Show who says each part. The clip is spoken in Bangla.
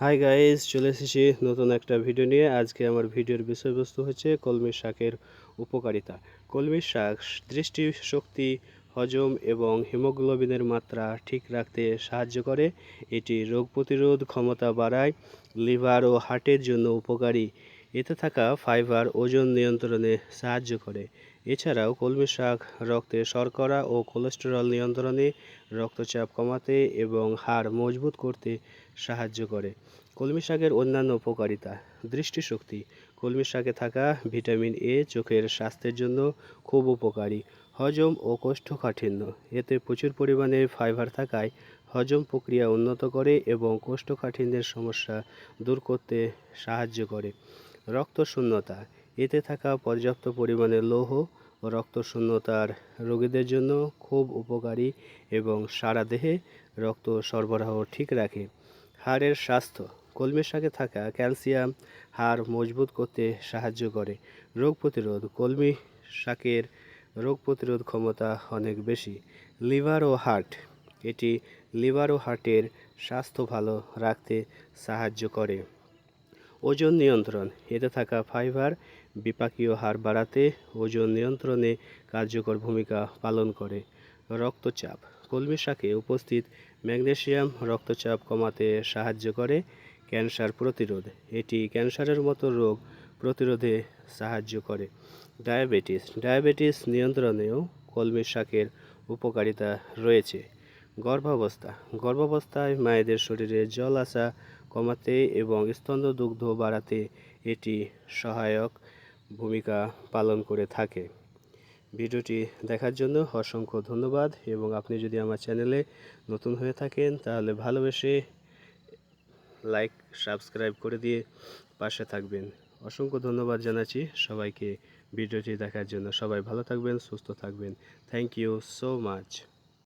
Speaker 1: হাই গাইজ চলে এসেছি নতুন একটা ভিডিও নিয়ে। আজকে আমার ভিডিওর বিষয়বস্তু হচ্ছে কলমি শাকের উপকারিতা। কলমি শাক দৃষ্টি শক্তি হজম এবং হিমোগ্লোবিনের মাত্রা ঠিক রাখতে সাহায্য করে। এটি রোগ প্রতিরোধ ক্ষমতা বাড়ায়, লিভার ও হার্টের জন্য উপকারী। এতে থাকা ফাইবার ওজন নিয়ন্ত্রণে সাহায্য করে। এছাড়াও কলমি শাক রক্তে শর্করা ও কোলেস্টেরল নিয়ন্ত্রণে রক্তচাপ কমাতে এবং হাড় মজবুত করতে সাহায্য করে। কলমি শাকের অন্যান্য উপকারিতা, দৃষ্টিশক্তি। কলমি শাকে থাকা ভিটামিন এ চোখের স্বাস্থ্যের জন্য খুব উপকারী, হজম ও কোষ্ঠকাঠিন্য। এতে প্রচুর পরিমাণে ফাইবার থাকায় হজম প্রক্রিয়া উন্নত করে এবং কোষ্ঠকাঠিন্যের সমস্যা দূর করতে সাহায্য করে। রক্ত শূন্যতা এতে থাকা পর্যাপ্ত পরিমাণে লৌহ ও রক্ত শূন্যতার রোগীদের জন্য খুব উপকারী এবং সারা দেহে রক্ত সরবরাহ ঠিক রাখে। হাড়ের স্বাস্থ্য কলমি শাকে থাকা ক্যালসিয়াম, হাড় মজবুত করতে সাহায্য করে। রোগ প্রতিরোধ, কলমি শাকের রোগ প্রতিরোধ ক্ষমতা অনেক বেশি। লিভার ও হার্ট এটি লিভার ও হার্টের স্বাস্থ্য ভালো রাখতে সাহায্য করে। ওজন নিয়ন্ত্রণ, এতে থাকা ফাইবার বিপাকীয় হার বাড়াতে ওজন নিয়ন্ত্রণে কার্যকর ভূমিকা পালন করে। রক্তচাপ, কলমি শাকে উপস্থিত ম্যাগনেসিয়াম রক্তচাপ কমাতে সাহায্য করে। ক্যান্সার প্রতিরোধ, এটি ক্যান্সারের মতো রোগ প্রতিরোধে সাহায্য করে। ডায়াবেটিস ডায়াবেটিস নিয়ন্ত্রণেও কলমি শাকের উপকারিতা রয়েছে। গর্ভাবস্থা। গর্ভাবস্থায় মায়েদের শরীরে জল আসা কমাতে এবং স্তন্য দুগ্ধ বাড়াতে এটি সহায়ক ভূমিকা পালন করে থাকে। ভিডিওটি দেখার জন্য অসংখ্য ধন্যবাদ এবং আপনি যদি আমার চ্যানেলে নতুন হয়ে থাকেন, তাহলে ভালোবেসে লাইক, সাবস্ক্রাইব করে দিয়ে পাশে থাকবেন। অসংখ্য ধন্যবাদ জানাচ্ছি সবাইকে ভিডিওটি দেখার জন্য। সবাই ভালো থাকবেন, সুস্থ থাকবেন। Thank you so much.